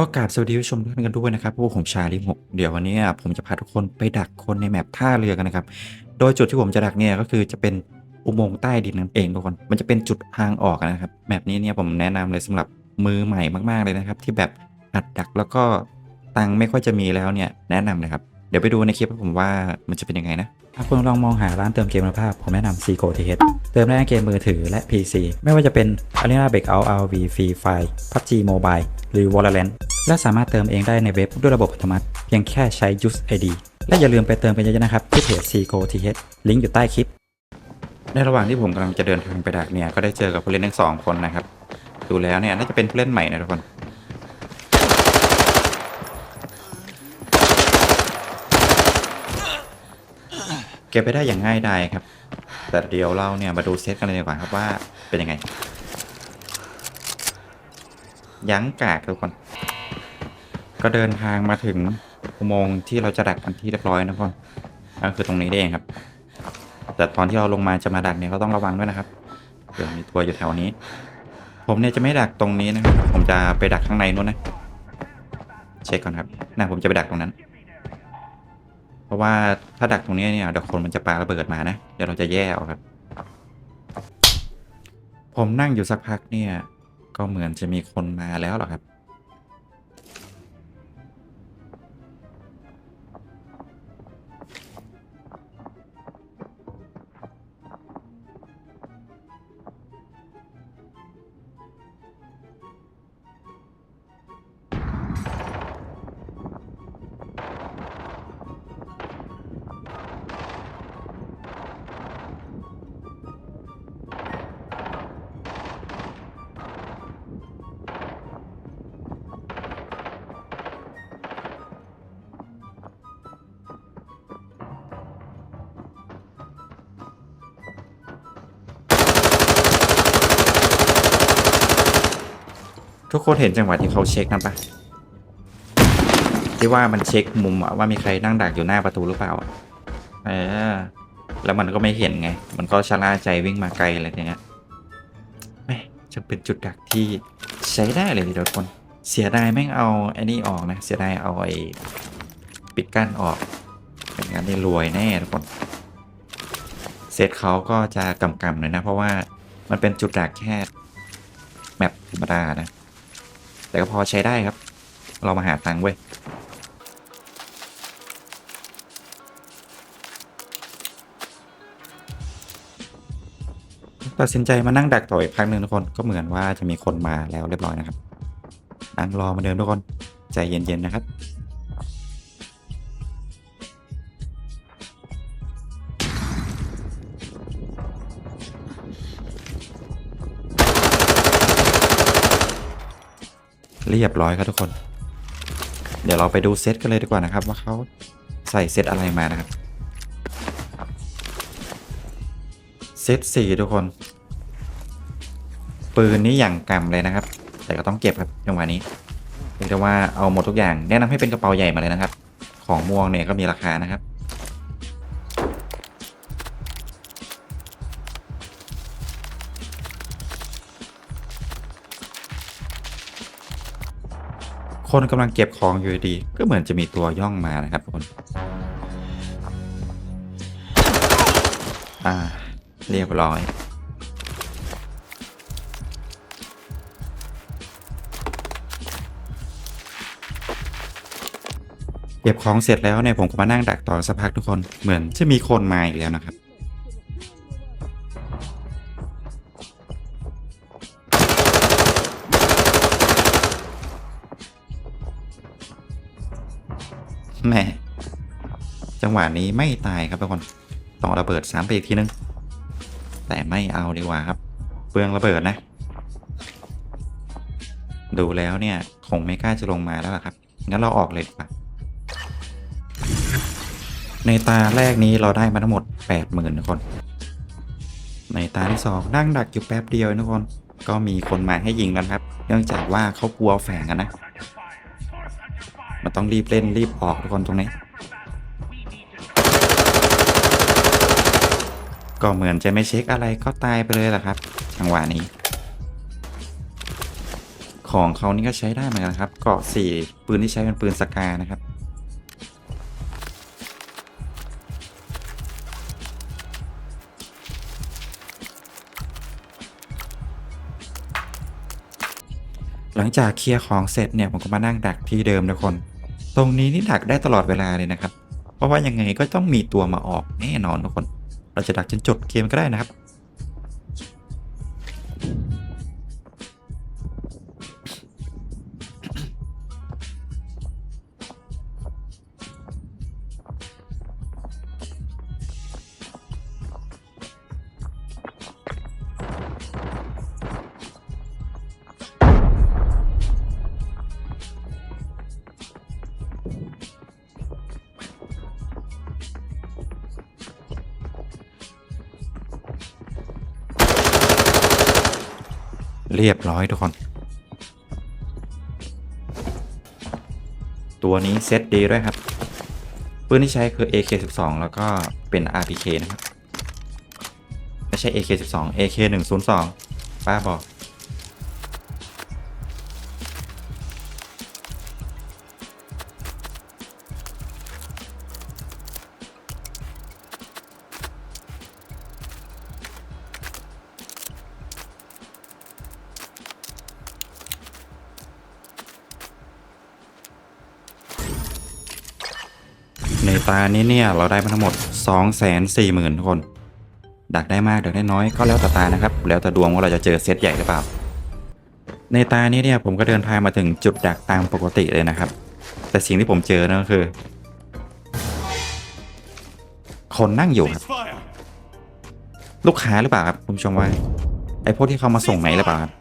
ก็กราบสวัสดีผู้ชมทุกท่านกันด้วยนะครับพวกผมชาลิมหกเดี๋ยววันนี้ผมจะพาทุกคนไปดักคนในแมปท่าเรือกันนะครับ โดยจุดที่ผมจะดักเนี่ยก็คือจะเป็นอุโมงค์ใต้ดินนั่นเองทุกคน มันจะเป็นจุดทางออกนะครับ แมปนี้เนี่ยผมแนะนำเลยสำหรับมือใหม่มากๆเลยนะครับ ที่แบบอัดดักแล้วก็ตังค์ไม่ค่อยจะมีแล้วเนี่ยแนะนำเลยครับ เดี๋ยวไปดูในคลิปผมว่ามันจะเป็นยังไงนะ ถ้าคุณลองมองหาร้านเติมเกมคุณภาพ ผมแนะนำ c g o t h เติมได้ทั้งเกมมือถือและ PC ไม่ว่าจะเป็น Arena Breakout RV Free Fire PUBG Mobile หรือ Valorant และสามารถเติมเองได้ในเว็บด้วยระบบอัตโนมัติ เพียงแค่ใช้ Use ID และอย่าลืมไปเติมกันเยอะๆนะครับ ที่เพจ c g o t h ลิงก์อยู่ใต้คลิป ในระหว่างที่ผมกำลังจะเดินทางไปดักเนี่ยก็ได้เจอกับผู้เล่นทั้งสองคนนะครับดูแล้วเนี่ยน่าจะเป็นผู้เล่นใหม่นะทุกคน ก็บไปได้อย่างง่ายดายครับ แต่เดี๋ยวเราเนี่ยมาดูเซตกันเลยดีกว่าครับว่าเป็นยังไง ยั้งกากทุกคน ก็เดินทางมาถึงอุโมงค์ที่เราจะดักกันที่เรียบร้อยนะทุกคนก็คือตรงนี้เองครับ แต่ตอนที่เราลงมาจะมาดักเนี่ยก็ต้องระวังด้วยนะครับเดี๋ยวมีตัวอยู่แถวนี้ ผมเนี่ยจะไม่ดักตรงนี้นะครับ ผมจะไปดักข้างในนู้นนะ เช็คก่อนครับน่าผมจะไปดักตรงนั้น เพราะว่าถ้าดักตรงนี้เนี่ยเดี๋ยวคนมันจะปาระเบิดมานะ เดี๋ยวเราจะแย่เอาครับ ผมนั่งอยู่สักพักเนี่ย ก็เหมือนจะมีคนมาแล้วหรอครับ ทุกคนเห็นจังหวะที่เขาเช็คนั่นปะที่ว่ามันเช็คมุมอะว่ามีใครนั่งดักอยู่หน้าประตูหรือเปล่าอะเออ แล้วมันก็ไม่เห็นไง มันก็ชะล่าใจวิ่งมาไกลอะไรอย่างเงี้ยแม่จะเป็นจุดดักที่ใช้ได้เลยทีเดียวทุกคน เสียดายแม่งเอาไอ้นี่ออกนะ เสียดายเอาไอ้ปิดกั้นออกเป็นงานได้รวยแน่ทุกคน เซตเขาก็จะกำกำหน่อยนะ เพราะว่ามันเป็นจุดดักแค่แมปธรรมดานะ แต่ก็พอใช้ได้ครับ เรามาหาตังค์เว้ยตัดสินใจมานั่งดักต่ออีกพักหนึ่งทุกคนก็เหมือนว่าจะมีคนมาแล้วเรียบร้อยนะครับนั่งรอมาเดิมทุกคนใจเย็นๆนะครับ เรียบร้อยครับทุกคน เดี๋ยวเราไปดูเซตกันเลยดีกว่านะครับ ว่าเขาใส่เซตอะไรมานะครับเซตสี่ทุกคน ปืนนี้อย่างกำเลยนะครับ แต่ก็ต้องเก็บครับจังหวะนี้เรียกได้ว่าเอาหมดทุกอย่างแนะนำให้เป็นกระเป๋าใหญ่มาเลยนะครับ ของม่วงเนี่ยก็มีราคานะครับ คนกำลังเก็บของอยู่ดี ก็เหมือนจะมีตัวย่องมานะครับทุกคน อ่า เรียบร้อยเก็บของเสร็จแล้วเนี่ยผมก็มานั่งดักต่อสักพักทุกคนเหมือนจะมีคนมาอีกแล้วนะครับ แหม่จังหวะนี้ไม่ตายครับทุกคนต้อระเบิดซ้ำไปอีกทีนึง แต่ไม่เอาดีกว่าครับเปลืองระเบิดนะ ดูแล้วเนี่ยคงไม่กล้าจะลงมาแล้วล่ะครับ งั้นเราออกเลยดีกว่าในตาแรกนี้เราได้มาทั้งหมด 80,000ทุกคน ในตาที่สองนั่งดักอยู่แป๊บเดียวทุกคน ก็มีคนมาให้ยิงกันครับ เนื่องจากว่าเขากลัวแฝงกันนะ มันต้องรีบเล่นรีบออกทุกคนตรงนี้ ก็เหมือนจะไม่เช็คอะไรก็ตายไปเลยแหละครับ จังหวะนี้ ของเขานี่ก็ใช้ได้เหมือนกันครับเกาะสี่ปืนที่ใช้เป็นปืนสกานะครับ หลังจากเคลียร์ของเสร็จเนี่ยผมก็มานั่งดักที่เดิมนะคน ตรงนี้นี่ดักได้ตลอดเวลาเลยนะครับ เพราะว่ายังไงก็ต้องมีตัวมาออกแน่นอนทุกคน เราจะดักจนจบเกมก็ได้นะครับ เรียบร้อยทุกคน ตัวนี้เซตดีด้วยครับปืนที่ใช้คือ AK12 แล้วก็เป็น RPK นะครับ ไม่ใช่ AK12 AK102 ป้าบอก ตานี้เนี่ยเราได้มาทั้งหมด 2 4 0 0 0 0ทุกคน ดักได้มากดักได้น้อยก็แล้วแต่ตานะครับ แล้วแต่ดวงว่าเราจะเจอเซตใหญ่หรือเปล่า ในตานี้เนี่ยผมก็เดินทางมาถึงจุดดักตามปกติเลยนะครับ แต่สิ่งที่ผมเจอนั่นก็คือ คนนั่งอยู่ครับ ลูกค้าหรือเปล่าครับคุณผู้ชมว่าไอ้พวกที่เขามาส่งไหนหรือเปล่าครับ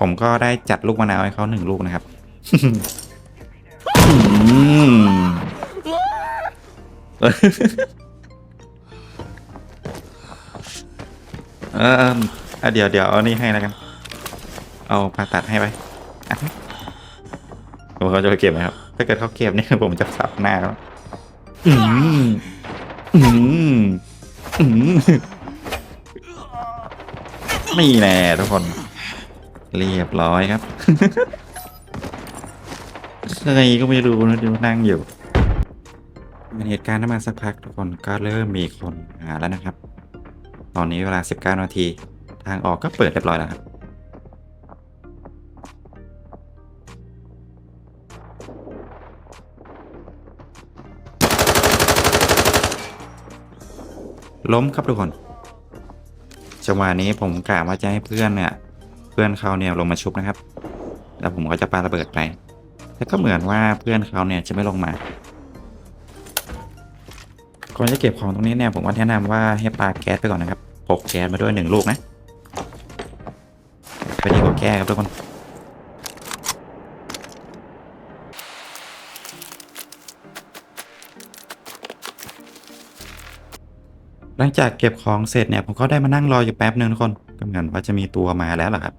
ผมก็ได้จัดลูกมะนาวให้เขาหนึ่งลูกนะครับ เออเอออะเดี๋ยวเดี๋ยวเอานี่ให้แล้วกัน เอาผ่าตัดให้ไปผมเขาจะไปเก็บไหมครับ ถ้าเกิดเขาเก็บนี่ผมจะสับหน้าแล้วอืมอืมอืมนี่แน่ทุกคน เรียบร้อยครับ ใครก็ไม่รู้นะดูนั่งอยู่เป็นเหตุการณ์นั้นมาสักพักทุกคนก็เริ่มมีคนหาแล้วนะครับ ตอนนี้เวลา 19 นาที ทางออกก็เปิดเรียบร้อยแล้วครับล้มครับทุกคนจังหวะนี้ผมกะว่าจะให้เพื่อนเนี่ย เพื่อนเขาเนี่ยลงมาชุบนะครับ แล้วผมก็จะปาระเบิดไป แต่ก็เหมือนว่าเพื่อนเขาเนี่ยจะไม่ลงมาก่อนจะเก็บของตรงนี้เนี่ยผมว่าแนะนำว่าให้ปาแก๊สไปก่อนนะครับพกแก๊สมาด้วยหนึ่งลูกนะไปดีกว่าแก้ครับทุกคนหลังจากเก็บของเสร็จเนี่ยผมก็ได้มานั่งรออยู่แป๊บหนึ่งทุกคนก็เหมือนว่าจะมีตัวมาแล้วล่ะครับ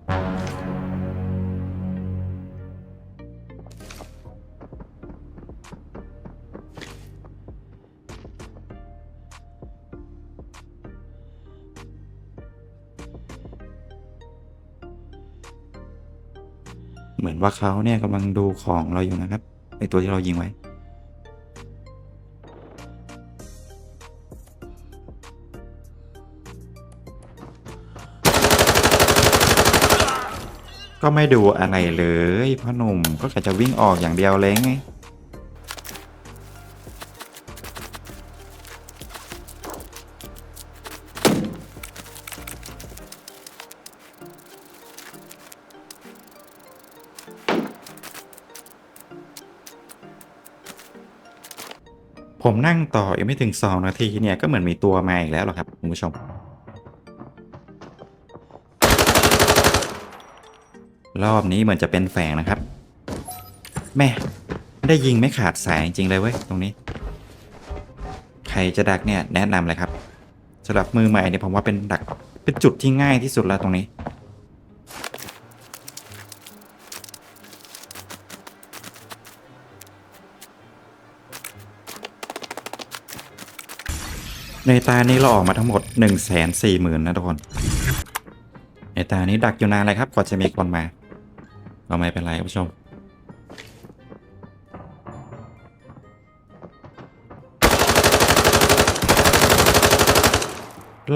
ว่าเขาเนี่ยกำลังดูของเราอยู่นะครับไอตัวที่เรายิงไว้ก็ไม่ดูอะไรเลยพ่อหนุ่มก็แค่จะวิ่งออกอย่างเดียวเลยไง ผมนั่งต่อยังไม่ถึง 2 นาทีเนี่ยก็เหมือนมีตัวมาอีกแล้วหรอครับคุณผู้ชม รอบนี้เหมือนจะเป็นแฝงนะครับ แม่ได้ยิงไม่ขาดสายจริงๆเลยเว้ยตรงนี้ ใครจะดักเนี่ยแนะนำเลยครับสำหรับมือใหม่เนี่ยผมว่าเป็นดักเป็นจุดที่ง่ายที่สุดแล้วตรงนี้ ในตานี้เราออกมาทั้งหมด 1 4 0 0 0 0นะทุกคน ในตานี้ดักอยู่นานเลยครับกว่าจะมีคนมาก็ไม่เป็นไรคุณผู้ชม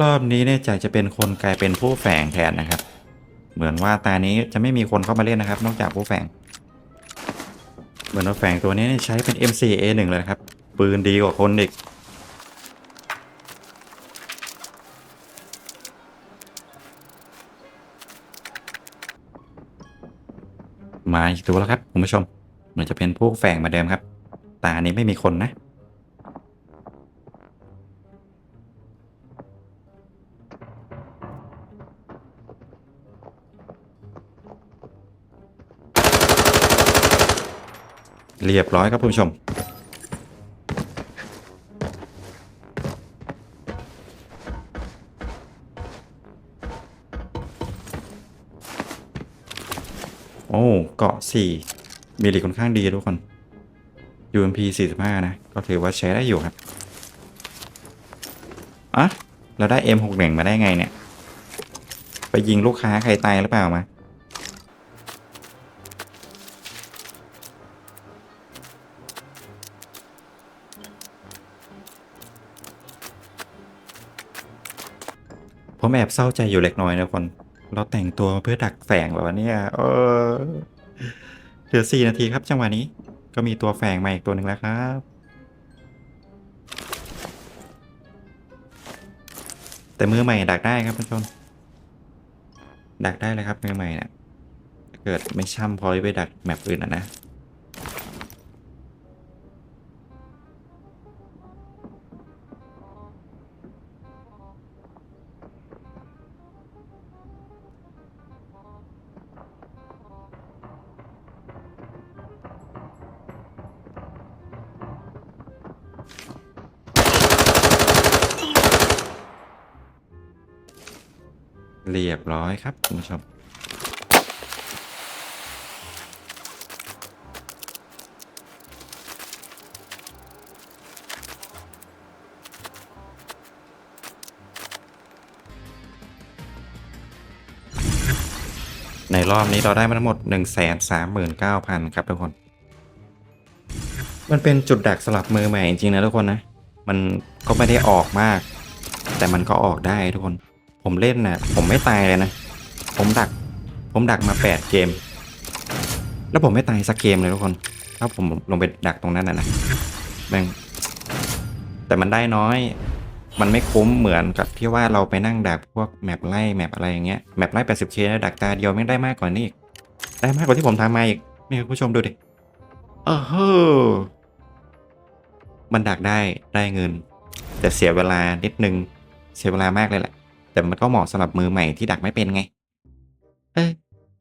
รอบนี้เนี่ยจากจะเป็นคนกลายเป็นผู้แฝงแทนนะครับ เหมือนว่าตานี้จะไม่มีคนเข้ามาเล่นนะครับ นอกจากผู้แฝง เหมือนว่าแฝงตัวนี้ใช้เป็น MCA1 เลยครับ ปืนดีกว่าคนอีก มาอีกตัวแล้วครับคุณผู้ชมเหมือนจะเป็นผู้แฝงเหมาเดิมครับ ตานี้ไม่มีคนนะเรียบร้อยครับคุณผู้ชม โอ้เกาะสี่มีลีค่อนข้างดีทุกคน UMP 45 นะ ก็ถือว่าใช้ได้อยู่ครับอะเราได้ M61 มาได้ไงเนี่ย ไปยิงลูกค้าใครตายหรือเปล่ามาผมแอบเศร้าใจอยู่เล็กน้อยนะทุกคน เราแต่งตัวมาเพื่อดักแฝงแบบว่าเนี้เออเหลือสี่นาทีครับจังหวะนี้ ก็มีตัวแฝงมาอีกตัวหนึ่งแล้วครับ แต่มือใหม่ดักได้ครับท่านผู้ชมดักได้เลยครับมือใหม่เนะี่ยเกิดไม่ช่ำพอที่ไปดักแมปอื่นอะนะ ยบร้อยครับคุณผู้ชมในรอบนี้เราได้มาทั้งหมด 1 3 9 0 0 0 ครับทุกคน มันเป็นจุดดักสลับมือใหม่จริงๆนะทุกคนนะ มันก็ไม่ได้ออกมาก แต่มันก็ออกได้ทุกคน ผมเล่นนะผมไม่ตายเลยนะ ผมดัก ผมดักมา8เกม แล้วผมไม่ตายสักเกมเลยทุกคนถ้าผมลงไปดักตรงนั้นนะนะแม่งแต่มันได้น้อย มันไม่คุ้มเหมือนกับที่ว่าเราไปนั่งดักพวกแมปไล่แมปอะไรอย่างเงี้ยแมปไล่ 80k แล้วดักตาเดียวไม่ได้มากกว่านี้อีกได้มากกว่าที่ผมทำมาอีกนี่คุณผู้ชมดูดิเออเฮ้อมันดักได้ได้เงิน แต่เสียเวลานิดนึงเสียเวลามากเลยแหละ แต่มันก็เหมาะสำหรับมือใหม่ที่ดักไม่เป็นไง เอ้ย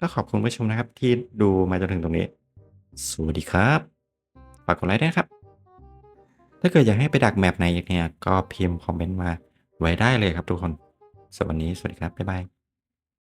ก็ขอบคุณผู้ชมนะครับ ที่ดูมาจนถึงตรงนี้ สวัสดีครับฝากกดไลค์ด้วยครับ ถ้าเกิดอยากให้ไปดักแมปไหนอีกเนี่ยก็พิมพ์คอมเมนต์มาไว้ได้เลยครับทุกคนสวัสดีสวัสดีครับบ๊ายบาย